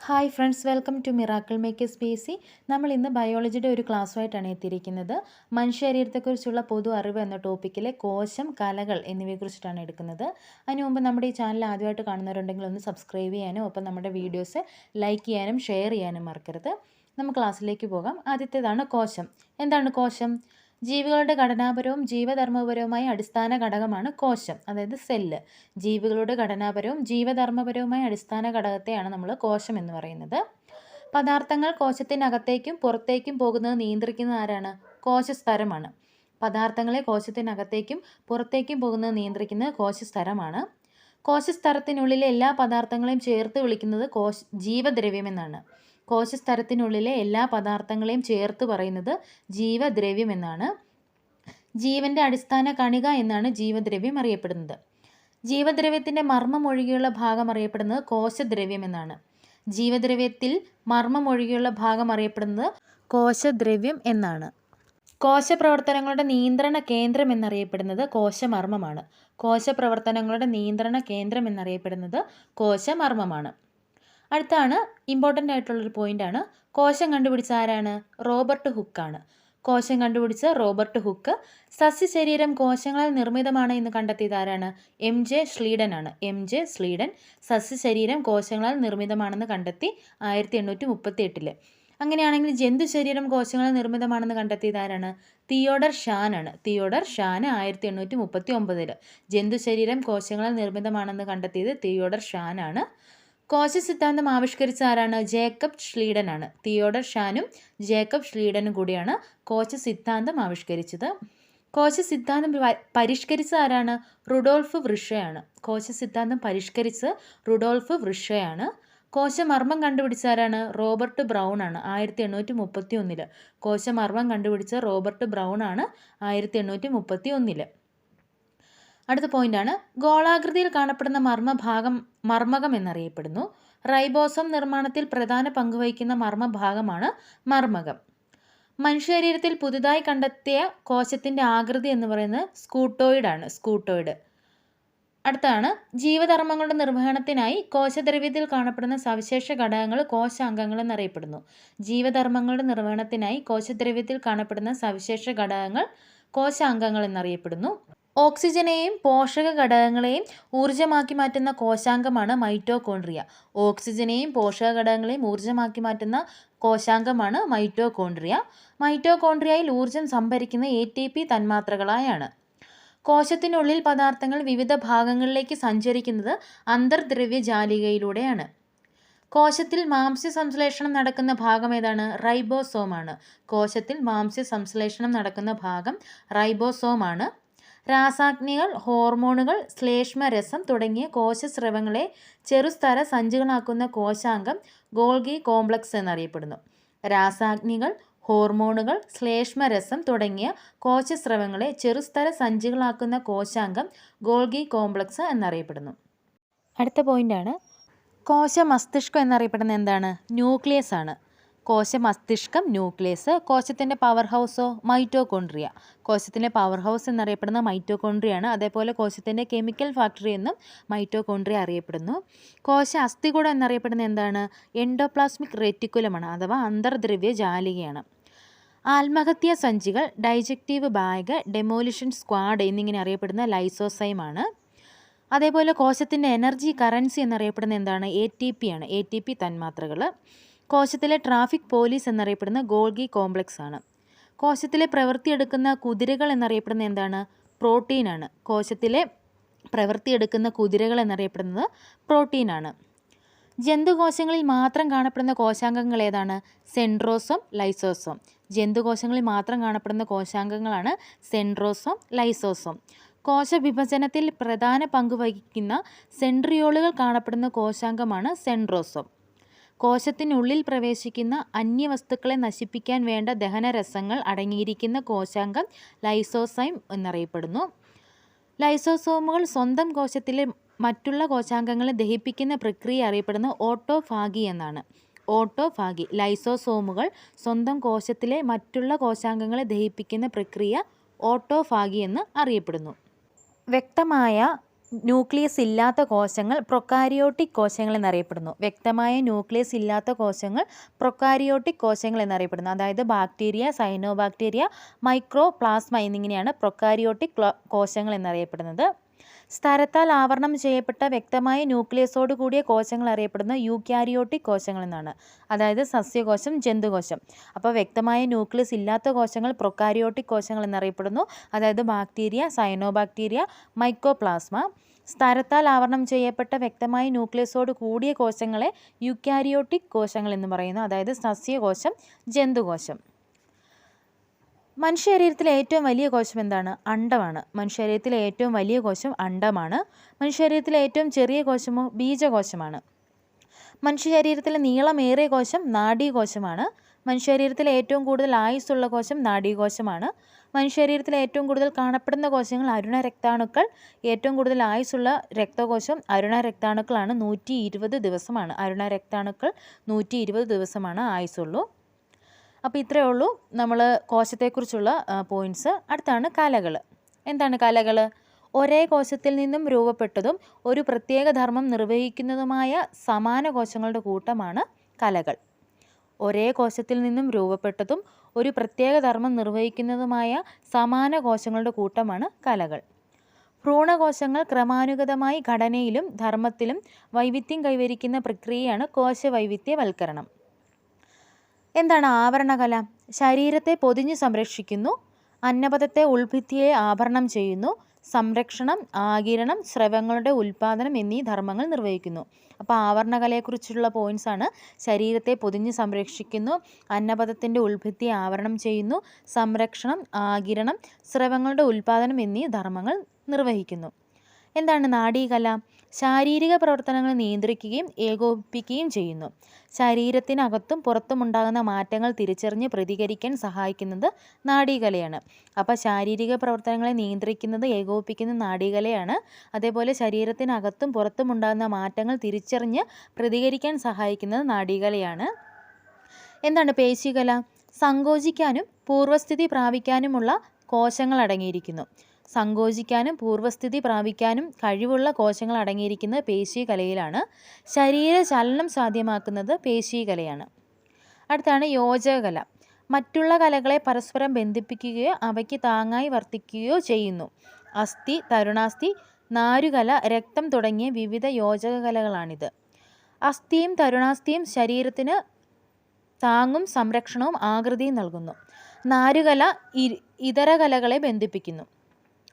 Hi friends welcome to miracle makers P C നമ്മൾ ഇന്ന് ബയോളജിയുടെ ഒരു ക്ലാസ്സുമായിട്ടാണ് എത്തിയിരിക്കുന്നത്. മനുഷ്യ ശരീരത്തെക്കുറിച്ചുള്ള പൊതു അറിവ് എന്ന ടോപ്പിക്കിലെ കോശം കലകൾ എന്നിവയെക്കുറിച്ചിട്ടാണ് എടുക്കുന്നത്. അതിനു മുമ്പ് നമ്മുടെ ഈ ചാനൽ ആദ്യമായിട്ട് കാണുന്നവരുണ്ടെങ്കിൽ ഒന്ന് സബ്സ്ക്രൈബ് ചെയ്യാനും ഒപ്പം നമ്മുടെ വീഡിയോസ് ലൈക്ക് ചെയ്യാനും ഷെയർ ചെയ്യാനും മറക്കരുത്. നമുക്ക് ക്ലാസ്സിലേക്ക് പോകാം. ആദ്യത്തേതാണ് കോശം. എന്താണ് കോശം? ജീവികളുടെ ഘടനാപരവും ജീവധർമ്മപരവുമായ അടിസ്ഥാന ഘടകമാണ് കോശം അതായത് സെല്ല്. ജീവികളുടെ ഘടനാപരവും ജീവധർമ്മപരവുമായ അടിസ്ഥാന ഘടകത്തെയാണ് നമ്മൾ കോശം എന്ന് പറയുന്നത്. പദാർത്ഥങ്ങൾ കോശത്തിനകത്തേക്കും പുറത്തേക്കും പോകുന്നത് നിയന്ത്രിക്കുന്ന ആരാണ്? കോശസ്തരമാണ്. പദാർത്ഥങ്ങളെ കോശത്തിനകത്തേക്കും പുറത്തേക്കും പോകുന്നത് നിയന്ത്രിക്കുന്നത് കോശസ്തരമാണ്. കോശസ്തരത്തിനുള്ളിലെ എല്ലാ പദാർത്ഥങ്ങളെയും ചേർത്ത് വിളിക്കുന്നത് കോശ ജീവദ്രവ്യം എന്നാണ്. കോശസ്തരത്തിനുള്ളിലെ എല്ലാ പദാർത്ഥങ്ങളെയും ചേർത്ത് പറയുന്നത് ജീവദ്രവ്യം എന്നാണ്. ജീവന്റെ അടിസ്ഥാന കണിക എന്നാണ് ജീവദ്രവ്യം അറിയപ്പെടുന്നത്. ജീവദ്രവ്യത്തിന്റെ മർമ്മം ഒഴികെയുള്ള ഭാഗം അറിയപ്പെടുന്നത് കോശദ്രവ്യം എന്നാണ്. ജീവദ്രവ്യത്തിൽ മർമ്മം ഒഴികെയുള്ള ഭാഗം അറിയപ്പെടുന്നത് കോശദ്രവ്യം എന്നാണ്. കോശപ്രവർത്തനങ്ങളുടെ നിയന്ത്രണ കേന്ദ്രം എന്നറിയപ്പെടുന്നത് കോശമർമ്മമാണ്. കോശപ്രവർത്തനങ്ങളുടെ നിയന്ത്രണ കേന്ദ്രം എന്നറിയപ്പെടുന്നത് കോശമർമ്മമാണ്. അടുത്താണ് ഇമ്പോർട്ടന്റ് ആയിട്ടുള്ളൊരു ആണ്. കോശം കണ്ടുപിടിച്ച ആരാണ്? റോബർട്ട് ഹുക്കാണ്. കോശം കണ്ടുപിടിച്ച റോബർട്ട് ഹുക്ക് സസ്യശരീരം കോശങ്ങളാൽ നിർമ്മിതമാണ് എന്ന് കണ്ടെത്തിയത് ആരാണ്? എം ജെ സ്ലീഡൻ ആണ്. എം ജെ സ്ലീഡൻ സസ്യശരീരം കോശങ്ങളാൽ നിർമ്മിതമാണെന്ന് കണ്ടെത്തി ആയിരത്തി എണ്ണൂറ്റി മുപ്പത്തി എട്ടിൽ അങ്ങനെയാണെങ്കിൽ ജന്തു ശരീരം കോശങ്ങളാൽ നിർമ്മിതമാണെന്ന് കണ്ടെത്തിയത് ആരാണ്? തിയോഡർ ഷാൻ ആണ്. തിയോഡർ ഷാൻ ആയിരത്തി എണ്ണൂറ്റി മുപ്പത്തി ഒമ്പതിൽ ജന്തു ശരീരം കോശങ്ങളാൽ നിർമ്മിതമാണെന്ന് കണ്ടെത്തിയത് തിയോഡർ ഷാൻ ആണ്. കോശ സിദ്ധാന്തം ആവിഷ്കരിച്ച ആരാണ്? ജേക്കബ് ഷ്ലീഡൻ ആണ് തിയോഡർ ഷാനും ജേക്കബ് ഷ്ലീഡനും കൂടിയാണ് കോശ സിദ്ധാന്തം ആവിഷ്കരിച്ചത്. കോശ സിദ്ധാന്തം പരിഷ്കരിച്ച ആരാണ്? റുഡോൾഫ് വൃഷയാണ്. കോശ സിദ്ധാന്തം പരിഷ്കരിച്ച് റുഡോൾഫ് വൃഷയാണ്. കോശമർമ്മം കണ്ടുപിടിച്ച ആരാണ്? റോബർട്ട് ബ്രൗൺ ആണ് ആയിരത്തി എണ്ണൂറ്റി മുപ്പത്തി ഒന്നിൽ കോശമർമ്മം കണ്ടുപിടിച്ച റോബർട്ട് ബ്രൗൺ ആണ് ആയിരത്തി എണ്ണൂറ്റി മുപ്പത്തി ഒന്നിൽ അടുത്ത പോയിന്റാണ് ഗോളാകൃതിയിൽ കാണപ്പെടുന്ന മർമ്മഭാഗം മർമ്മകം എന്നറിയപ്പെടുന്നു. റൈബോസം നിർമ്മാണത്തിൽ പ്രധാന പങ്കുവഹിക്കുന്ന മർമ്മഭാഗമാണ് മർമ്മകം. മനുഷ്യശരീരത്തിൽ പുതുതായി കണ്ടെത്തിയ കോശത്തിന്റെ ആകൃതി എന്ന് പറയുന്നത് സ്കൂട്ടോയിഡാണ് സ്കൂട്ടോയിഡ്. അടുത്താണ്. ജീവധർമ്മങ്ങളുടെ നിർവഹണത്തിനായി കോശദ്രവ്യത്തിൽ കാണപ്പെടുന്ന സവിശേഷ ഘടകങ്ങൾ കോശാംഗങ്ങൾ എന്നറിയപ്പെടുന്നു. ജീവധർമ്മങ്ങളുടെ നിർവഹണത്തിനായി കോശദ്രവ്യത്തിൽ കാണപ്പെടുന്ന സവിശേഷ ഘടകങ്ങൾ കോശാംഗങ്ങൾ എന്നറിയപ്പെടുന്നു. ഓക്സിജനെയും പോഷക ഘടകങ്ങളെയും ഊർജമാക്കി മാറ്റുന്ന കോശാംഗമാണ് മൈറ്റോകോൺഡ്രിയ. ഓക്സിജനെയും പോഷക ഘടകങ്ങളെയും ഊർജമാക്കി മാറ്റുന്ന കോശാംഗമാണ് മൈറ്റോകോൺഡ്രിയ. മൈറ്റോകോൺഡ്രിയയിൽ ഊർജം സംഭരിക്കുന്ന എ ടി പി തന്മാത്രകളായാണ്. കോശത്തിനുള്ളിൽ പദാർത്ഥങ്ങൾ വിവിധ ഭാഗങ്ങളിലേക്ക് സഞ്ചരിക്കുന്നത് അന്തർദ്രവ്യ ജാലികയിലൂടെയാണ്. കോശത്തിൽ മാംസ്യ സംശ്ലേഷണം നടക്കുന്ന ഭാഗം ഏതാണ്? റൈബോസോമാണ്. കോശത്തിൽ മാംസ്യ സംശ്ലേഷണം നടക്കുന്ന ഭാഗം റൈബോസോമാണ്. രാസാഗ്നികൾ ഹോർമോണുകൾ ശ്ലേഷ്മരസം തുടങ്ങിയ കോശസ്രവങ്ങളെ ചെറുസ്തര സഞ്ചികളാക്കുന്ന കോശാംഗം ഗോൾഗി കോംപ്ലക്സ് എന്നറിയപ്പെടുന്നു. രാസാഗ്നികൾ ഹോർമോണുകൾ ശ്ലേഷ്മരസം തുടങ്ങിയ കോശസ്രവങ്ങളെ ചെറുസ്തര സഞ്ചികളാക്കുന്ന കോശാംഗം ഗോൾഗി കോംപ്ലക്സ് എന്നറിയപ്പെടുന്നു. അടുത്ത പോയിന്റാണ് കോശ മസ്തിഷ്കം എന്നറിയപ്പെടുന്ന എന്താണ്? ന്യൂക്ലിയസ് ആണ്. കോശ മസ്തിഷ്കം ന്യൂക്ലിയസ് കോശത്തിന്റെ പവർ ഹൗസോ മൈറ്റോകോൺട്രിയ കോശത്തിന്റെ പവർ ഹൗസ് എന്നറിയപ്പെടുന്ന മൈറ്റോകോൺട്രിയാണ് അതേപോലെ കോശത്തിന്റെ കെമിക്കൽ ഫാക്ടറി എന്നും മൈറ്റോകോൺട്രിയ അറിയപ്പെടുന്നു. കോശ അസ്ഥികൂടം എന്നറിയപ്പെടുന്ന എന്താണ്? എൻഡോപ്ലാസ്മിക് റെറ്റിക്കുലമാണ് അഥവാ അന്തർദ്രവ്യ ജാലികയാണ്. ആത്മഹത്യാ സഞ്ചികൾ ഡൈജക്റ്റീവ് ബാഗ് ഡെമോലിഷൻ സ്ക്വാഡ് എന്നിങ്ങനെ അറിയപ്പെടുന്ന ലൈസോസൈമാണ് അതേപോലെ കോശത്തിന്റെ എനർജി കറൻസി എന്നറിയപ്പെടുന്ന എന്താണ്? എ ടി പി ആണ് എ ടി പി തന്മാത്രകൾ. കോശത്തിലെ ട്രാഫിക് പോലീസ് എന്നറിയപ്പെടുന്ന ഗോൾഗി കോംപ്ലക്സ് ആണ് കോശത്തിലെ പ്രവൃത്തിയെടുക്കുന്ന കുതിരകൾ എന്നറിയപ്പെടുന്ന എന്താണ്? പ്രോട്ടീനാണ്. കോശത്തിലെ പ്രവൃത്തിയെടുക്കുന്ന കുതിരകൾ എന്നറിയപ്പെടുന്നത് പ്രോട്ടീനാണ്. ജന്തുകോശങ്ങളിൽ മാത്രം കാണപ്പെടുന്ന കോശാംഗങ്ങൾ ഏതാണ്? Centrosome lysosome. ജന്തുകോശങ്ങളിൽ മാത്രം കാണപ്പെടുന്ന കോശാംഗങ്ങളാണ് സെൻട്രോസോം ലൈസോസോം. കോശവിഭജനത്തിൽ പ്രധാന പങ്ക് വഹിക്കുന്ന സെൻട്രിയോളുകൾ കാണപ്പെടുന്ന കോശാംഗമാണ് സെൻട്രോസോം. കോശത്തിനുള്ളിൽ പ്രവേശിക്കുന്ന അന്യവസ്തുക്കളെ നശിപ്പിക്കാൻ വേണ്ട ദഹനരസങ്ങൾ അടങ്ങിയിരിക്കുന്ന കോശാംഗം ലൈസോസൈം എന്നറിയപ്പെടുന്നു. ലൈസോസോമുകൾ സ്വന്തം കോശത്തിലെ മറ്റുള്ള കോശാംഗങ്ങളെ ദഹിപ്പിക്കുന്ന പ്രക്രിയ അറിയപ്പെടുന്ന ഓട്ടോഫാഗി എന്നാണ്. ഓട്ടോഫാഗി ലൈസോസോമുകൾ സ്വന്തം കോശത്തിലെ മറ്റുള്ള കോശാംഗങ്ങളെ ദഹിപ്പിക്കുന്ന പ്രക്രിയ ഓട്ടോഫാഗി എന്ന് അറിയപ്പെടുന്നു. വ്യക്തമായ ന്യൂക്ലിയസ് ഇല്ലാത്ത കോശങ്ങൾ പ്രൊക്കാരിയോട്ടിക് കോശങ്ങൾ എന്നറിയപ്പെടുന്നു. വ്യക്തമായ ന്യൂക്ലിയസ് ഇല്ലാത്ത കോശങ്ങൾ പ്രൊക്കാരിയോട്ടിക് കോശങ്ങൾ എന്നറിയപ്പെടുന്നു. അതായത് ബാക്ടീരിയ സൈനോബാക്ടീരിയ മൈക്രോ പ്ലാസ്മ എന്നിങ്ങനെയാണ് പ്രൊക്കാരിയോട്ടിക് കോശങ്ങൾ എന്നറിയപ്പെടുന്നത്. സ്ഥലത്താൽ ആവരണം ചെയ്യപ്പെട്ട വ്യക്തമായ ന്യൂക്ലിയസോട് കൂടിയ കോശങ്ങൾ അറിയപ്പെടുന്ന യൂക്യാരിയോട്ടിക് കോശങ്ങൾ എന്നാണ്. അതായത് സസ്യകോശം ജന്തുകോശം. അപ്പോൾ വ്യക്തമായ ന്യൂക്ലിയസ് ഇല്ലാത്ത കോശങ്ങൾ പ്രൊക്കാരിയോട്ടിക് കോശങ്ങൾ എന്നറിയപ്പെടുന്നു. അതായത് ബാക്ടീരിയ സൈനോബാക്ടീരിയ മൈക്കോപ്ലാസ്മ. സ്ഥലത്താൽ ആവരണം ചെയ്യപ്പെട്ട വ്യക്തമായ ന്യൂക്ലിയസോട് കൂടിയ കോശങ്ങളെ യുക്യാരിയോട്ടിക് കോശങ്ങൾ എന്ന് പറയുന്നു. അതായത് സസ്യകോശം ജന്തുകോശം. മനുഷ്യ ശരീരത്തിലെ ഏറ്റവും വലിയ കോശം എന്താണ്? അണ്ടമാണ്. മനുഷ്യ ശരീരത്തിലെ ഏറ്റവും വലിയ കോശം അണ്ടമാണ്. മനുഷ്യ ശരീരത്തിലെ ഏറ്റവും ചെറിയ കോശമോ ബീജകോശമാണ്. മനുഷ്യ ശരീരത്തിലെ നീളമേറിയ കോശം നാഡീകോശമാണ്. മനുഷ്യ ശരീരത്തിലെ ഏറ്റവും കൂടുതൽ ആയുസ്സുള്ള കോശം നാഡീകോശമാണ്. മനുഷ്യ ശരീരത്തിലെ ഏറ്റവും കൂടുതൽ കാണപ്പെടുന്ന കോശങ്ങൾ അരുണ രക്താണുക്കൾ. ഏറ്റവും കൂടുതൽ ആയുസ്സുള്ള രക്തകോശം അരുണ രക്താണുക്കളാണ്. നൂറ്റി ഇരുപത് ദിവസമാണ്. അരുണ രക്താണുക്കൾ നൂറ്റി ഇരുപത് ദിവസമാണ് ആയുസ്സുള്ളൂ. അപ്പോൾ ഇത്രയേ ഉള്ളൂ. നമ്മൾ കോശത്തെക്കുറിച്ചുള്ള പോയിന്റ്സ് അടുത്താണ് കലകൾ എന്താണ് കലകൾ ഒരേ കോശത്തിൽ നിന്നും രൂപപ്പെട്ടതും ഒരു പ്രത്യേക ധർമ്മം നിർവഹിക്കുന്നതുമായ സമാന കോശങ്ങളുടെ കൂട്ടമാണ് കലകൾ. ഒരേ കോശത്തിൽ നിന്നും രൂപപ്പെട്ടതും ഒരു പ്രത്യേക ധർമ്മം നിർവഹിക്കുന്നതുമായ സമാന കോശങ്ങളുടെ കൂട്ടമാണ് കലകൾ. ഭ്രൂണകോശങ്ങൾ ക്രമാനുഗതമായി ഘടനയിലും ധർമ്മത്തിലും വൈവിധ്യം കൈവരിക്കുന്ന പ്രക്രിയയാണ് കോശവൈവിധ്യവൽക്കരണം. എന്താണ് ആവരണകല ശരീരത്തെ പൊതിഞ്ഞു സംരക്ഷിക്കുന്നു. അന്നപഥത്തെ ഉൾഭിത്തിയെ ആഭരണം ചെയ്യുന്നു. സംരക്ഷണം ആകിരണം സ്രവങ്ങളുടെ ഉൽപാദനം എന്നീ ധർമ്മങ്ങൾ നിർവഹിക്കുന്നു. അപ്പോൾ ആവരണകലയെക്കുറിച്ചുള്ള പോയിന്റ്സ് ആണ്. ശരീരത്തെ പൊതിഞ്ഞ് സംരക്ഷിക്കുന്നു. അന്നപഥത്തിന്റെ ഉൾഭിത്തിയെ ആവരണം ചെയ്യുന്നു. സംരക്ഷണം ആകിരണം സ്രവങ്ങളുടെ ഉൽപാദനം എന്നീ ധർമ്മങ്ങൾ നിർവഹിക്കുന്നു. എന്താണ് നാഡീകല ശാരീരിക പ്രവർത്തനങ്ങൾ നിയന്ത്രിക്കുകയും ഏകോപിപ്പിക്കുകയും ചെയ്യുന്നു. ശരീരത്തിനകത്തും പുറത്തുമുണ്ടാകുന്ന മാറ്റങ്ങൾ തിരിച്ചറിഞ്ഞ് പ്രതികരിക്കാൻ സഹായിക്കുന്നത് നാഡീകലയാണ് അപ്പോൾ ശാരീരിക പ്രവർത്തനങ്ങളെ നിയന്ത്രിക്കുന്നത് ഏകോപിപ്പിക്കുന്ന നാഡീകലയാണ് അതേപോലെ ശരീരത്തിനകത്തും പുറത്തും ഉണ്ടാകുന്ന മാറ്റങ്ങൾ തിരിച്ചറിഞ്ഞ് പ്രതികരിക്കാൻ സഹായിക്കുന്നത് നാഡീകലയാണ് എന്താണ് പേശികല? സങ്കോചിക്കാനും പൂർവസ്ഥിതി പ്രാപിക്കാനുമുള്ള കോശങ്ങൾ അടങ്ങിയിരിക്കുന്നു സങ്കോചിക്കാനും പൂർവസ്ഥിതി പ്രാപിക്കാനും കഴിവുള്ള കോശങ്ങൾ അടങ്ങിയിരിക്കുന്ന പേശീകലയിലാണ്. ശരീരചലനം സാധ്യമാക്കുന്നത് പേശീകലയാണ്. അടുത്താണ് യോജകകല. മറ്റുള്ള കലകളെ പരസ്പരം ബന്ധിപ്പിക്കുകയോ അവയ്ക്ക് താങ്ങായി വർത്തിക്കുകയോ ചെയ്യുന്നു. അസ്ഥി തരുണാസ്ഥി നാരുകല രക്തം തുടങ്ങിയ വിവിധ യോജക കലകളാണിത് അസ്ഥിയും തരുണാസ്ഥിയും ശരീരത്തിന് താങ്ങും സംരക്ഷണവും ആകൃതിയും നൽകുന്നു. നാരുകല ഇതര കലകളെ ബന്ധിപ്പിക്കുന്നു.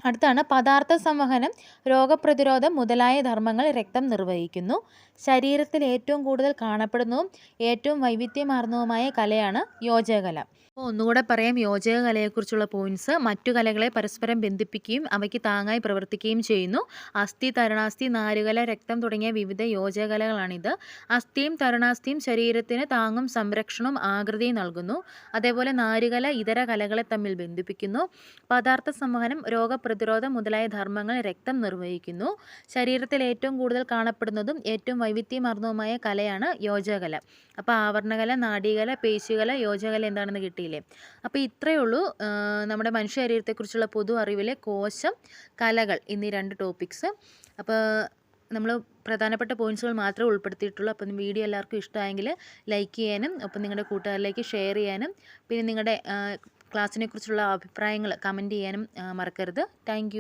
അടുത്താണ് പദാർത്ഥ സംവഹനം രോഗപ്രതിരോധം മുതലായ ധർമ്മങ്ങൾ രക്തം നിർവഹിക്കുന്നു. ശരീരത്തിൽ ഏറ്റവും കൂടുതൽ കാണപ്പെടുന്നതും ഏറ്റവും വൈവിധ്യമാർന്നതുമായ കലയാണ് യോജകല അപ്പോൾ ഒന്നുകൂടെ പറയാം യോജക കലയെക്കുറിച്ചുള്ള പോയിന്റ്സ് മറ്റു കലകളെ പരസ്പരം ബന്ധിപ്പിക്കുകയും അവയ്ക്ക് താങ്ങായി പ്രവർത്തിക്കുകയും ചെയ്യുന്നു. അസ്ഥി തരണാസ്ഥി നാരുകല രക്തം തുടങ്ങിയ വിവിധ യോജകലകളാണിത് അസ്ഥിയും തരണാസ്ഥിയും ശരീരത്തിന് താങ്ങും സംരക്ഷണവും ആകൃതിയും നൽകുന്നു. അതേപോലെ നാരുകല ഇതര കലകളെ തമ്മിൽ ബന്ധിപ്പിക്കുന്നു. പദാർത്ഥ സംവഹനം രോഗപ്രതിരോധം മുതലായ ധർമ്മങ്ങൾ രക്തം നിർവഹിക്കുന്നു. ശരീരത്തിൽ ഏറ്റവും കൂടുതൽ കാണപ്പെടുന്നതും ഏറ്റവും വൈവിധ്യമാർന്നതുമായ കലയാണ് യോജകല. അപ്പോൾ ആവരണകല നാഡീകല പേശികല യോജകല എന്താണെന്ന് കിട്ടിയില്ലേ? അപ്പോൾ ഇത്രയേ ഉള്ളൂ. നമ്മുടെ മനുഷ്യ ശരീരത്തെക്കുറിച്ചുള്ള പൊതു അറിവിലെ കോശം കലകൾ എന്നീ രണ്ട് ടോപ്പിക്സ് അപ്പോൾ നമ്മൾ പ്രധാനപ്പെട്ട പോയിന്റ്സുകൾ മാത്രമേ ഉൾപ്പെടുത്തിയിട്ടുള്ളൂ. അപ്പം വീഡിയോ എല്ലാവർക്കും ഇഷ്ടമായെങ്കിൽ ലൈക്ക് ചെയ്യാനും ഒപ്പം നിങ്ങളുടെ കൂട്ടുകാരിലേക്ക് ഷെയർ ചെയ്യാനും പിന്നെ നിങ്ങളുടെ ക്ലാസ്സിനെ കുറിച്ചുള്ള അഭിപ്രായങ്ങൾ കമന്റ് ചെയ്യാനും മറക്കരുത്. താങ്ക്